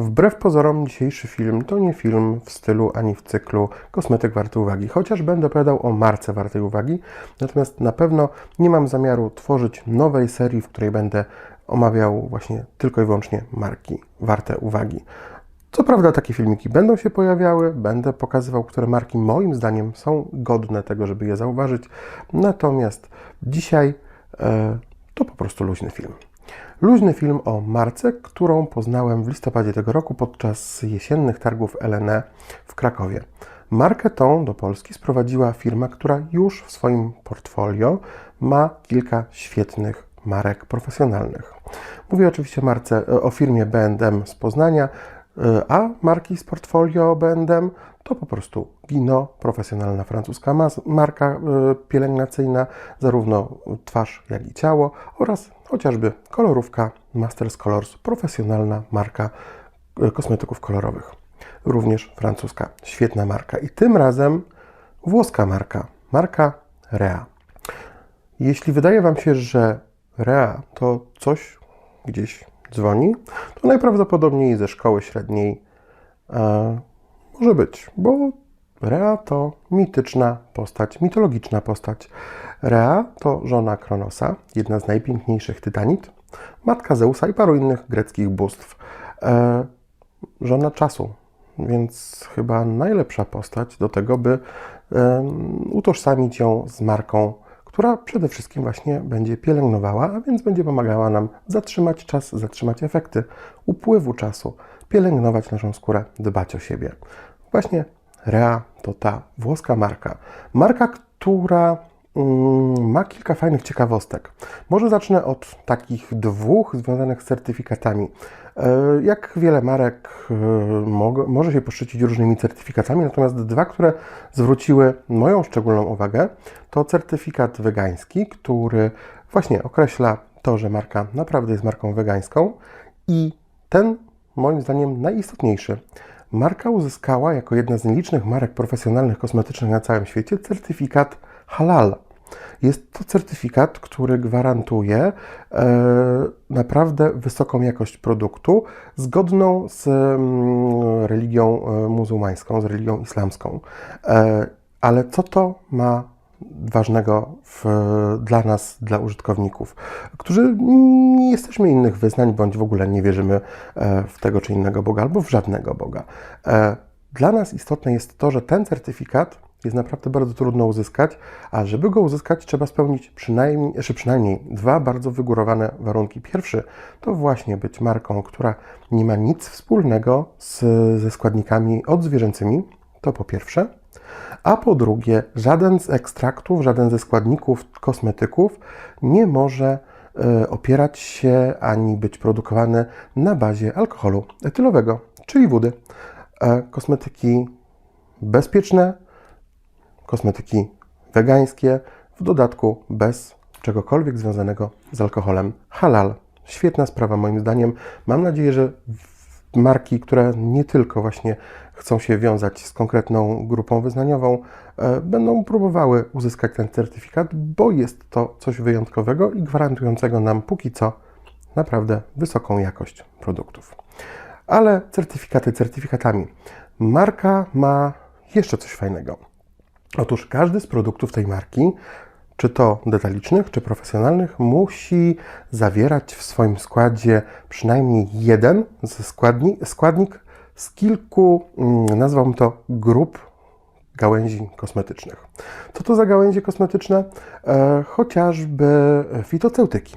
Wbrew pozorom, dzisiejszy film to nie film w stylu ani w cyklu kosmetyk warty uwagi, chociaż będę opowiadał o marce wartej uwagi. Natomiast na pewno nie mam zamiaru tworzyć nowej serii, w której będę omawiał właśnie tylko i wyłącznie marki warte uwagi. Co prawda, takie filmiki będą się pojawiały, będę pokazywał, które marki moim zdaniem są godne tego, żeby je zauważyć. Natomiast dzisiaj e, to po prostu luźny film. Luźny film o marce, którą poznałem w listopadzie tego roku podczas jesiennych targów LNE w Krakowie. Markę tą do Polski sprowadziła firma, która już w swoim portfolio ma kilka świetnych marek profesjonalnych. Mówię oczywiście marce, o firmie B&M z Poznania, a marki z portfolio B&M to po prostu Gino, profesjonalna francuska marka y, pielęgnacyjna, zarówno twarz, jak i ciało oraz chociażby kolorówka Masters Colors, profesjonalna marka y, kosmetyków kolorowych. Również francuska, świetna marka. I tym razem włoska marka, marka Rea. Jeśli wydaje Wam się, że Rea to coś gdzieś dzwoni, to najprawdopodobniej ze szkoły średniej e, może być, bo Rea to mityczna postać, mitologiczna postać. Rea to żona Kronosa, jedna z najpiękniejszych tytanit, matka Zeusa i paru innych greckich bóstw. E, żona czasu, więc chyba najlepsza postać do tego, by e, utożsamić ją z marką, która przede wszystkim właśnie będzie pielęgnowała, a więc będzie pomagała nam zatrzymać czas, zatrzymać efekty upływu czasu, pielęgnować naszą skórę, dbać o siebie. Właśnie Rea to ta włoska marka. Marka, która mm, ma kilka fajnych ciekawostek. Może zacznę od takich dwóch związanych z certyfikatami. E, Jak wiele marek e, mo- może się poszczycić różnymi certyfikatami, natomiast dwa, które zwróciły moją szczególną uwagę, to certyfikat wegański, który właśnie określa to, że marka naprawdę jest marką wegańską i ten moim zdaniem najistotniejszy. Marka uzyskała jako jedna z nielicznych marek profesjonalnych kosmetycznych na całym świecie certyfikat halal. Jest to certyfikat, który gwarantuje e, naprawdę wysoką jakość produktu, zgodną z mm, religią e, muzułmańską, z religią islamską. E, ale co to ma ważnego w, dla nas, dla użytkowników, którzy nie jesteśmy innych wyznań, bądź w ogóle nie wierzymy e, w tego czy innego Boga, albo w żadnego Boga. E, Dla nas istotne jest to, że ten certyfikat jest naprawdę bardzo trudno uzyskać, a żeby go uzyskać, trzeba spełnić przynajmniej, czy przynajmniej dwa bardzo wygórowane warunki. Pierwszy to właśnie być marką, która nie ma nic wspólnego z, ze składnikami odzwierzęcymi, to po pierwsze. A po drugie, żaden z ekstraktów, żaden ze składników kosmetyków nie może e, opierać się ani być produkowany na bazie alkoholu etylowego, czyli wody. E, Kosmetyki bezpieczne, kosmetyki wegańskie, w dodatku bez czegokolwiek związanego z alkoholem. Halal. Świetna sprawa moim zdaniem. Mam nadzieję, że marki, które nie tylko właśnie chcą się wiązać z konkretną grupą wyznaniową, e, będą próbowały uzyskać ten certyfikat, bo jest to coś wyjątkowego i gwarantującego nam póki co naprawdę wysoką jakość produktów. Ale certyfikaty certyfikatami. Marka ma jeszcze coś fajnego. Otóż każdy z produktów tej marki, czy to detalicznych, czy profesjonalnych, musi zawierać w swoim składzie przynajmniej jeden ze składni, składnik z kilku, mm, nazwałbym to, grup gałęzi kosmetycznych. Co to za gałęzie kosmetyczne? E, chociażby fitoceutyki.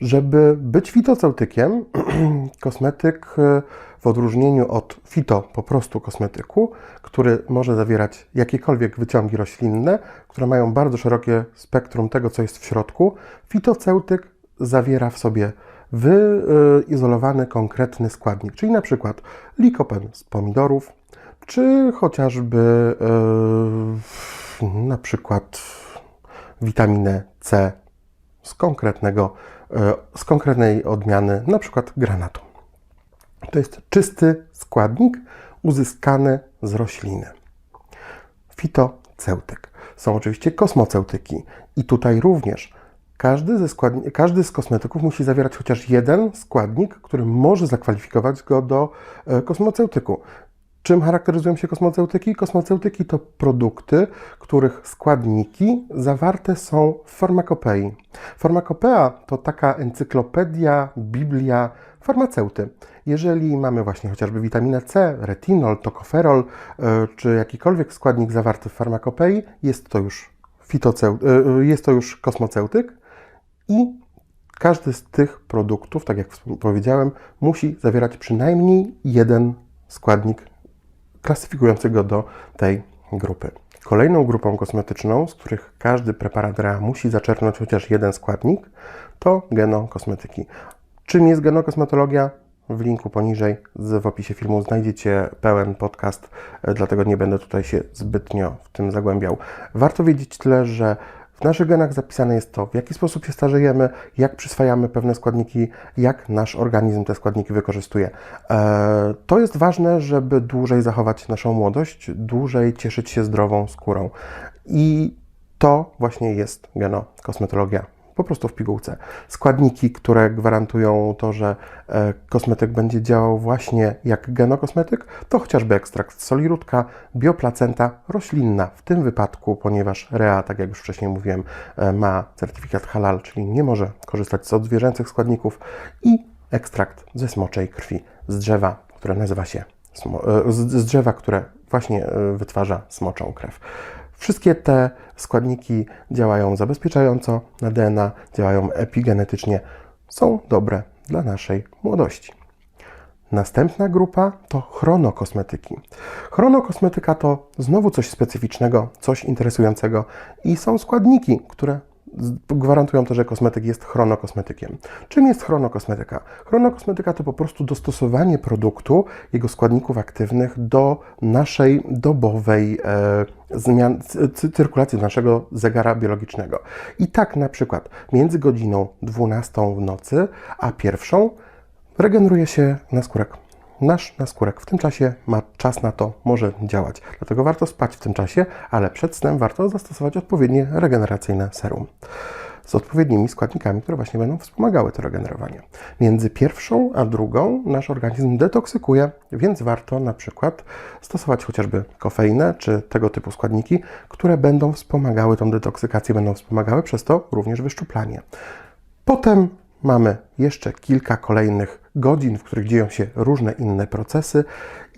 Żeby być fitoceutykiem, kosmetyk e, w odróżnieniu od fito po prostu kosmetyku, który może zawierać jakiekolwiek wyciągi roślinne, które mają bardzo szerokie spektrum tego, co jest w środku, fitoceutyk zawiera w sobie wyizolowany konkretny składnik, czyli na przykład likopen z pomidorów, czy chociażby e, na przykład witaminę C z konkretnego, e, z konkretnej odmiany, na przykład granatu. To jest czysty składnik uzyskany z rośliny. Fitoceutyk. Są oczywiście kosmoceutyki i tutaj również Każdy, ze składni- każdy z kosmetyków musi zawierać chociaż jeden składnik, który może zakwalifikować go do e, kosmoceutyku. Czym charakteryzują się kosmoceutyki? Kosmoceutyki to produkty, których składniki zawarte są w farmakopei. Farmakopea to taka encyklopedia, biblia farmaceuty. Jeżeli mamy właśnie chociażby witaminę C, retinol, tokoferol e, czy jakikolwiek składnik zawarty w farmakopei, jest to już, fitoceu- e, jest to już kosmoceutyk i każdy z tych produktów, tak jak powiedziałem, musi zawierać przynajmniej jeden składnik klasyfikujący go do tej grupy. Kolejną grupą kosmetyczną, z których każdy preparat REA musi zaczerpnąć chociaż jeden składnik, to genokosmetyki. Czym jest genokosmetologia? W linku poniżej w opisie filmu znajdziecie pełen podcast, e, dlatego nie będę tutaj się zbytnio w tym zagłębiał. Warto wiedzieć tyle, że w naszych genach zapisane jest to, w jaki sposób się starzejemy, jak przyswajamy pewne składniki, jak nasz organizm te składniki wykorzystuje. E, To jest ważne, żeby dłużej zachować naszą młodość, dłużej cieszyć się zdrową skórą. I to właśnie jest genokosmetologia. Po prostu w pigułce. Składniki, które gwarantują to, że e, kosmetyk będzie działał właśnie jak genokosmetyk, to chociażby ekstrakt soli rutka, bioplacenta roślinna, w tym wypadku, ponieważ REA, tak jak już wcześniej mówiłem, e, ma certyfikat halal, czyli nie może korzystać z odzwierzęcych składników i ekstrakt ze smoczej krwi z drzewa, które nazywa się e, z, drzewa, które właśnie wytwarza smoczą krew. Wszystkie te składniki działają zabezpieczająco na DNA, działają epigenetycznie, są dobre dla naszej młodości. Następna grupa to chronokosmetyki. Chronokosmetyka to znowu coś specyficznego, coś interesującego i są składniki, które gwarantują to, że kosmetyk jest chronokosmetykiem. Czym jest chronokosmetyka? Chronokosmetyka to po prostu dostosowanie produktu, jego składników aktywnych do naszej dobowej e, zmian, cy- cy- cyrkulacji naszego zegara biologicznego. I tak na przykład między godziną 12 w nocy a pierwszą regeneruje się naskórek. Nasz naskórek w tym czasie ma czas na to, może działać. Dlatego warto spać w tym czasie, ale przed snem warto zastosować odpowiednie regeneracyjne serum z odpowiednimi składnikami, które właśnie będą wspomagały to regenerowanie. Między pierwszą a drugą nasz organizm detoksykuje, więc warto na przykład stosować chociażby kofeinę czy tego typu składniki, które będą wspomagały tą detoksykację, będą wspomagały przez to również wyszczuplanie. Potem mamy jeszcze kilka kolejnych godzin, w których dzieją się różne inne procesy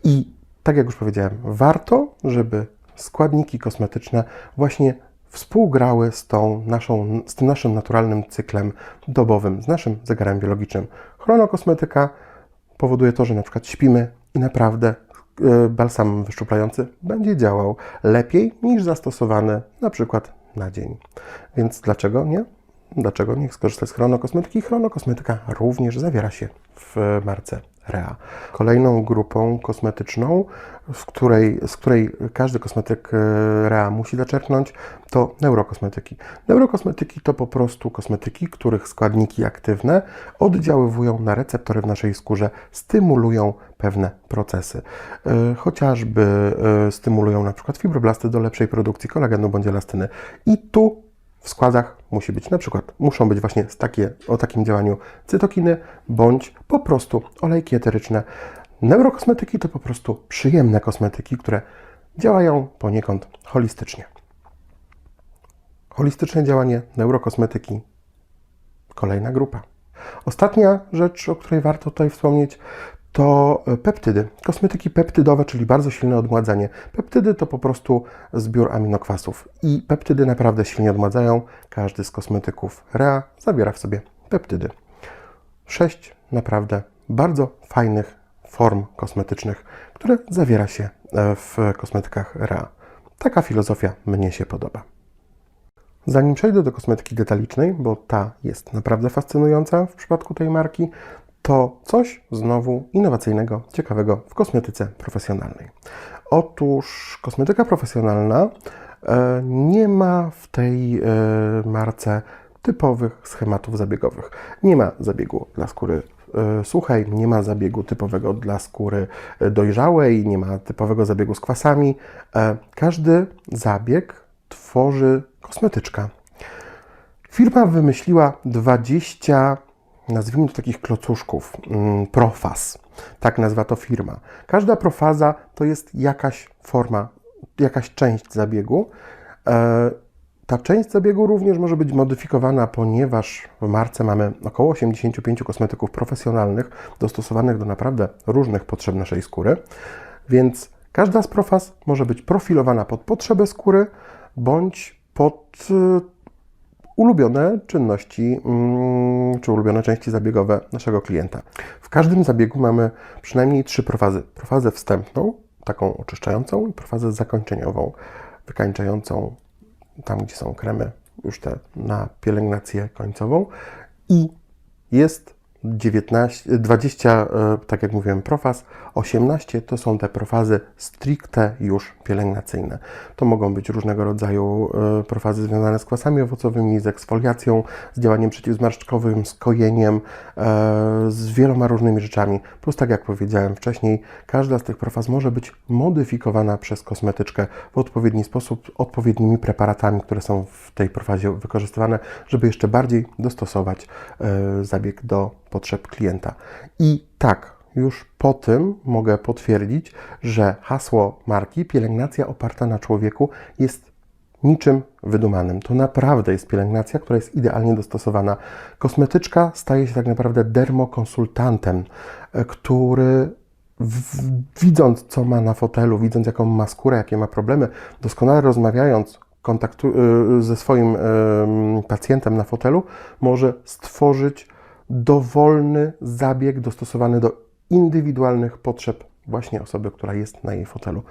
i tak jak już powiedziałem, warto, żeby składniki kosmetyczne właśnie współgrały z, tą naszą, z tym naszym naturalnym cyklem dobowym, z naszym zegarem biologicznym. Chronokosmetyka powoduje to, że na przykład śpimy i naprawdę e, balsam wyszczuplający będzie działał lepiej niż zastosowany na przykład na dzień. Więc dlaczego nie? Dlaczego nie skorzystać z chronokosmetyki? Chronokosmetyka również zawiera się w marce Rea. Kolejną grupą kosmetyczną, z której, z której każdy kosmetyk e, Rea musi zaczerpnąć, to neurokosmetyki. Neurokosmetyki to po prostu kosmetyki, których składniki aktywne oddziaływują na receptory w naszej skórze, stymulują pewne procesy. E, Chociażby e, stymulują na przykład fibroblasty do lepszej produkcji kolagenu bądź elastyny. I tu w składach musi być na przykład, muszą być właśnie takie, o takim działaniu cytokiny bądź po prostu olejki eteryczne. Neurokosmetyki to po prostu przyjemne kosmetyki, które działają poniekąd holistycznie. Holistyczne działanie neurokosmetyki. Kolejna grupa. Ostatnia rzecz, o której warto tutaj wspomnieć, to peptydy. Kosmetyki peptydowe, czyli bardzo silne odmładzanie. Peptydy to po prostu zbiór aminokwasów i peptydy naprawdę silnie odmładzają. Każdy z kosmetyków REA zawiera w sobie peptydy. Sześć naprawdę bardzo fajnych form kosmetycznych, które zawiera się e, w kosmetykach REA. Taka filozofia mnie się podoba. Zanim przejdę do kosmetyki detalicznej, bo ta jest naprawdę fascynująca w przypadku tej marki, to coś znowu innowacyjnego, ciekawego w kosmetyce profesjonalnej. Otóż kosmetyka profesjonalna e, nie ma w tej e, marce typowych schematów zabiegowych. Nie ma zabiegu dla skóry e, suchej, nie ma zabiegu typowego dla skóry dojrzałej, nie ma typowego zabiegu z kwasami. Każdy zabieg tworzy kosmetyczka. Firma wymyśliła 20, nazwijmy to takich klocuszków, mm, profaz. Tak nazwa to firma. Każda profaza to jest jakaś forma, jakaś część zabiegu. E, ta część zabiegu również może być modyfikowana, ponieważ w marce mamy około 85 kosmetyków profesjonalnych, dostosowanych do naprawdę różnych potrzeb naszej skóry, więc każda z profaz może być profilowana pod potrzeby skóry bądź pod y, ulubione czynności mm, czy ulubione części zabiegowe naszego klienta. W każdym zabiegu mamy przynajmniej trzy profazy. Profazę wstępną, taką oczyszczającą i profazę zakończeniową, wykańczającą tam, gdzie są kremy, już te na pielęgnację końcową. I jest 19, 20, e, tak jak mówiłem, profaz, 18 to są te profazy stricte już pielęgnacyjne. To mogą być różnego rodzaju e, profazy związane z kwasami owocowymi, z eksfoliacją, z działaniem przeciwzmarszczkowym, z kojeniem, e, z wieloma różnymi rzeczami. Plus, tak jak powiedziałem wcześniej, każda z tych profaz może być modyfikowana przez kosmetyczkę w odpowiedni sposób, odpowiednimi preparatami, które są w tej profazie wykorzystywane, żeby jeszcze bardziej dostosować zabieg do potrzeb klienta. I tak, już po tym mogę potwierdzić, że hasło marki pielęgnacja oparta na człowieku jest niczym wydumanym. To naprawdę jest pielęgnacja, która jest idealnie dostosowana. Kosmetyczka staje się tak naprawdę dermokonsultantem, e, który w, widząc, co ma na fotelu, widząc, jaką ma skórę, jakie ma problemy, doskonale rozmawiając kontaktu, e, ze swoim pacjentem na fotelu, może stworzyć dowolny zabieg dostosowany do indywidualnych potrzeb właśnie osoby, która jest na jej fotelu.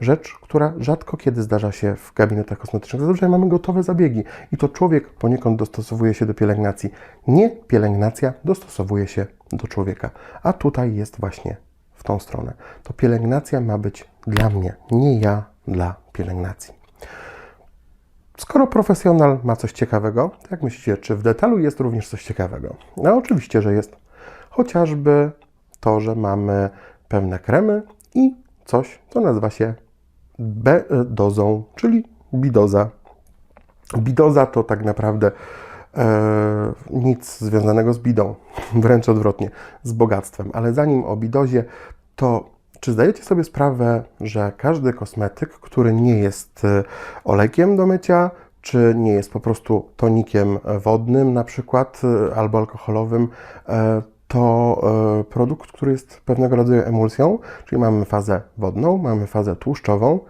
Rzecz, która rzadko kiedy zdarza się w gabinetach kosmetycznych. Zazwyczaj mamy gotowe zabiegi i to człowiek poniekąd dostosowuje się do pielęgnacji. Nie pielęgnacja dostosowuje się do człowieka. A tutaj jest właśnie w tą stronę. To pielęgnacja ma być dla mnie, nie ja dla pielęgnacji. Skoro profesjonal ma coś ciekawego, jak myślicie, czy w detalu jest również coś ciekawego? No oczywiście, że jest. Chociażby to, że mamy pewne kremy i coś, co nazywa się B-dozą, czyli bidoza. Bidoza to tak naprawdę e, nic związanego z bidą, wręcz odwrotnie, z bogactwem. Ale zanim o bidozie, to czy zdajecie sobie sprawę, że każdy kosmetyk, który nie jest e, olejkiem do mycia, czy nie jest po prostu tonikiem wodnym na przykład, e, albo alkoholowym, e, to produkt, który jest pewnego rodzaju emulsją, czyli mamy fazę wodną, mamy fazę tłuszczową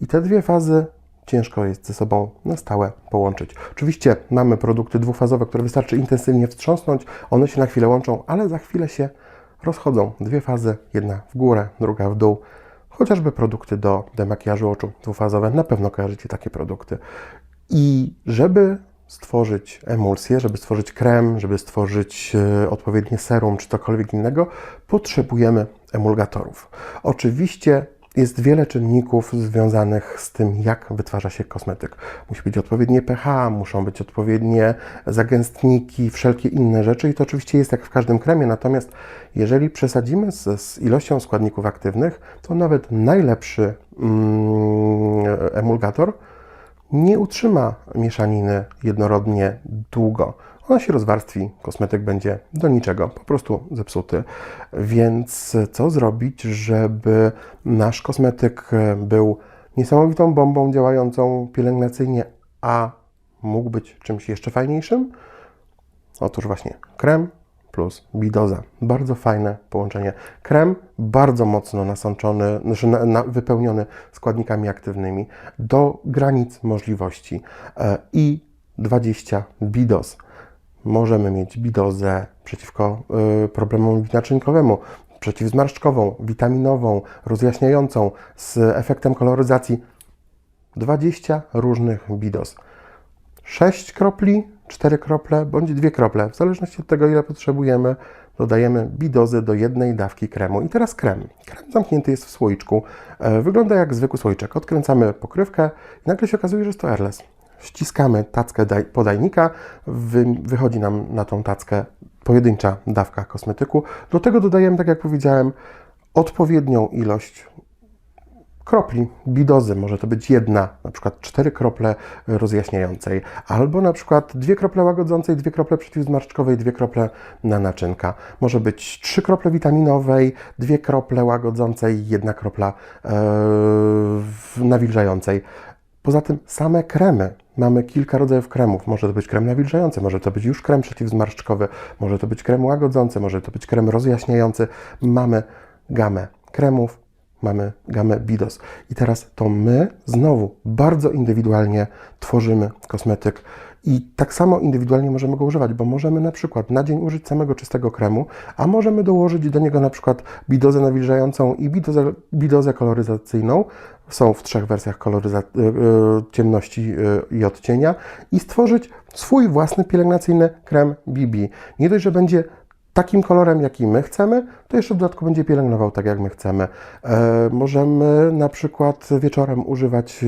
i te dwie fazy ciężko jest ze sobą na stałe połączyć. Oczywiście mamy produkty dwufazowe, które wystarczy intensywnie wstrząsnąć, one się na chwilę łączą, ale za chwilę się rozchodzą dwie fazy, jedna w górę, druga w dół. Chociażby produkty do demakijażu oczu dwufazowe, na pewno kojarzycie takie produkty. I żeby stworzyć emulsję, żeby stworzyć krem, żeby stworzyć e, odpowiednie serum czy cokolwiek innego, potrzebujemy emulgatorów. Oczywiście jest wiele czynników związanych z tym, jak wytwarza się kosmetyk. Musi być odpowiednie pH, muszą być odpowiednie zagęstniki, wszelkie inne rzeczy i to oczywiście jest jak w każdym kremie, natomiast jeżeli przesadzimy z, z ilością składników aktywnych, to nawet najlepszy mm, emulgator nie utrzyma mieszaniny jednorodnie długo ona się rozwarstwi, kosmetyk będzie do niczego, po prostu zepsuty. Więc co zrobić, żeby nasz kosmetyk był niesamowitą bombą działającą pielęgnacyjnie, a mógł być czymś jeszcze fajniejszym? Otóż właśnie krem plus bidoza. Bardzo fajne połączenie. Krem bardzo mocno nasączony, znaczy na, na, wypełniony składnikami aktywnymi do granic możliwości e, i 20 bidos możemy mieć bidozę przeciwko y, problemom naczynkowemu, przeciwzmarszczkową, witaminową, rozjaśniającą, z efektem koloryzacji. 20 różnych bidoz. 6 kropli, 4 krople bądź 2 krople, w zależności od tego, ile potrzebujemy, dodajemy bidozy do jednej dawki kremu. I teraz krem. Krem zamknięty jest w słoiczku. E, wygląda jak zwykły słoiczek. Odkręcamy pokrywkę i nagle się okazuje, że jest to airless ściskamy tackę podajnika, wychodzi nam na tą tackę pojedyncza dawka kosmetyku. Do tego dodajemy, tak jak powiedziałem, odpowiednią ilość kropli bidozy. Może to być jedna, na przykład cztery krople rozjaśniającej, albo na przykład dwie krople łagodzącej, dwie krople przeciwzmarszczkowej, dwie krople na naczynka. Może być trzy krople witaminowej, dwie krople łagodzącej, jedna kropla w- nawilżającej. Poza tym same kremy. Mamy kilka rodzajów kremów. Może to być krem nawilżający, może to być już krem przeciwzmarszczkowy, może to być krem łagodzący, może to być krem rozjaśniający. Mamy gamę kremów, mamy gamę Bidos. I teraz to my znowu bardzo indywidualnie tworzymy kosmetyk i tak samo indywidualnie możemy go używać, bo możemy na przykład na dzień użyć samego czystego kremu, a możemy dołożyć do niego na przykład bidozę nawilżającą i bidozę, bidozę koloryzacyjną. Są w trzech wersjach koloryza- y, y, ciemności y, i odcienia i stworzyć swój własny pielęgnacyjny krem BB. Nie dość, że będzie takim kolorem, jaki my chcemy, to jeszcze w dodatku będzie pielęgnował tak, jak my chcemy. E, możemy na przykład wieczorem używać e,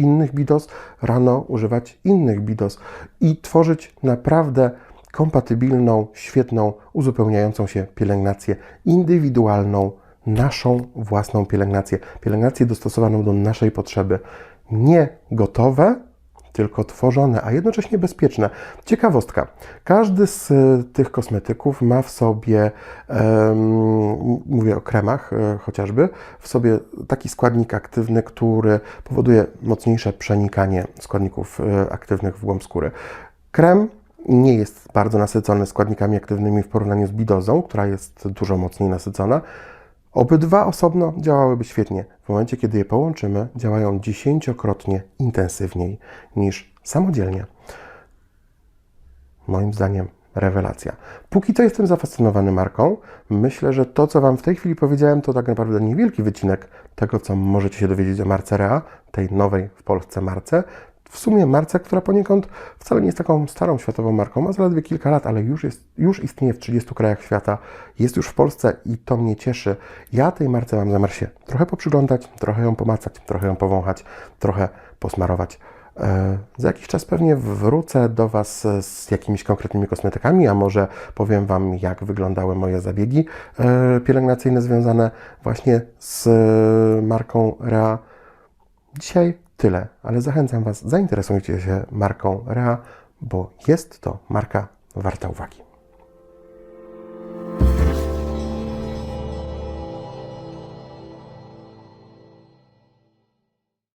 innych bidos, rano używać innych bidos i tworzyć naprawdę kompatybilną, świetną, uzupełniającą się pielęgnację indywidualną, naszą własną pielęgnację. Pielęgnację dostosowaną do naszej potrzeby. Nie gotowe, tylko tworzone, a jednocześnie bezpieczne. Ciekawostka. Każdy z e, tych kosmetyków ma w sobie, mówię o kremach e, chociażby, w sobie taki składnik aktywny, który powoduje mocniejsze przenikanie składników e, aktywnych w głąb skóry. Krem nie jest bardzo nasycony składnikami aktywnymi w porównaniu z bidozą, która jest dużo mocniej nasycona. Obydwa osobno działałyby świetnie. W momencie, kiedy je połączymy, działają dziesięciokrotnie intensywniej niż samodzielnie. Moim zdaniem rewelacja. Póki co jestem zafascynowany marką. Myślę, że to, co Wam w tej chwili powiedziałem, to tak naprawdę niewielki wycinek tego, co możecie się dowiedzieć o marce Rea, tej nowej w Polsce marce. W sumie marce, która poniekąd wcale nie jest taką starą światową marką, ma zaledwie kilka lat, ale już, jest, już istnieje w 30 krajach świata, jest już w Polsce i to mnie cieszy. Ja tej marce mam zamiar się trochę poprzyglądać, trochę ją pomacać, trochę ją powąchać, trochę posmarować. E, Za jakiś czas pewnie wrócę do Was z jakimiś konkretnymi kosmetykami, a może powiem Wam, jak wyglądały moje zabiegi e, pielęgnacyjne związane właśnie z marką Rea. Dzisiaj tyle, ale zachęcam Was, zainteresujcie się marką Rea, bo jest to marka warta uwagi.